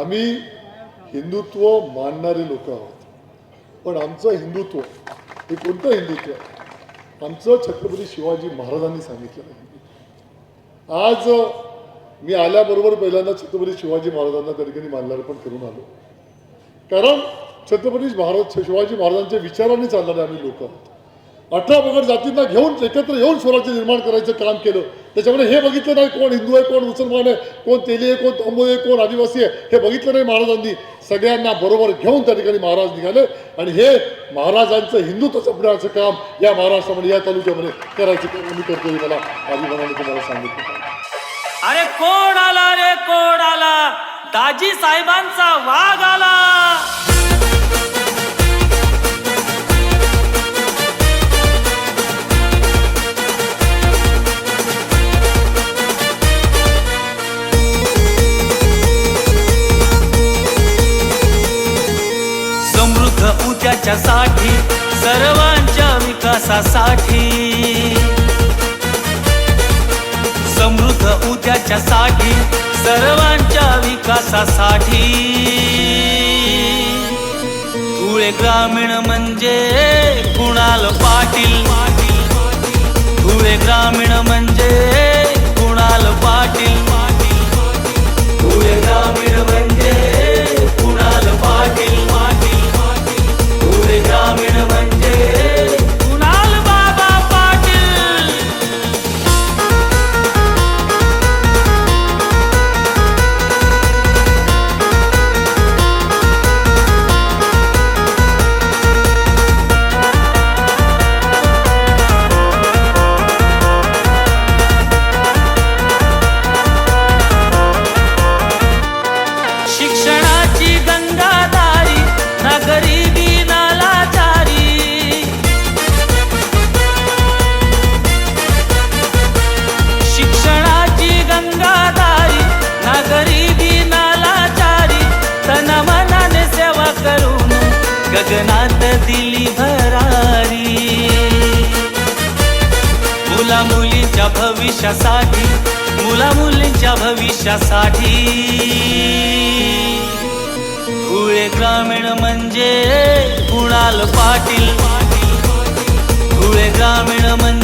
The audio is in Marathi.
आम्ही हिंदुत्व मानणारे लोक आहोत. पण आमचं हिंदुत्व हे कोणतं हिंदुत्व? आहे आमचं छत्रपती शिवाजी महाराजांनी सांगितलं आहे. आज मी आल्याबरोबर पहिल्यांदा छत्रपती शिवाजी महाराजांना त्या ठिकाणी माल्यार्पण करून आलो. कारण छत्रपती महाराज शिवाजी महाराजांच्या विचारांनी चालणारे आम्ही लोक आहोत. अठरा पगड जातींना घेऊन एकत्र येऊन स्वराज्य निर्माण करायचं काम केलं त्याच्यामुळे हे बघितलं नाही कोण हिंदू आहे कोण मुसलमान आहे कोण तेली आहे कोण तांबू आहे कोण आदिवासी आहे हे बघितलं नाही महाराजांनी. सगळ्यांना बरोबर घेऊन त्या ठिकाणी महाराज निघाले आणि हे महाराजांचं हिंदुत्व जपण्याचं काम या महाराष्ट्रामध्ये या तालुक्यामध्ये करायचं काम आम्ही करतो मला आदिवासाने तुम्हाला सांगितलं अरे कोण आला रे कोण आला? दाजी साहेबांचा वाघ आला. उद्याच्या सर्वांच्या विकासासाठी. समृद्ध उद्याच्यासाठी सर्वांच्या विकासासाठी. धुळे ग्रामीण म्हणजे कुणाल पाटील? धुळे ग्रामीण भविष्यासाठी मुला मुलींच्या भविष्यासाठी. धुळे ग्रामीण म्हणजे कुणाल पाटील? धुळे ग्रामीण म्हणजे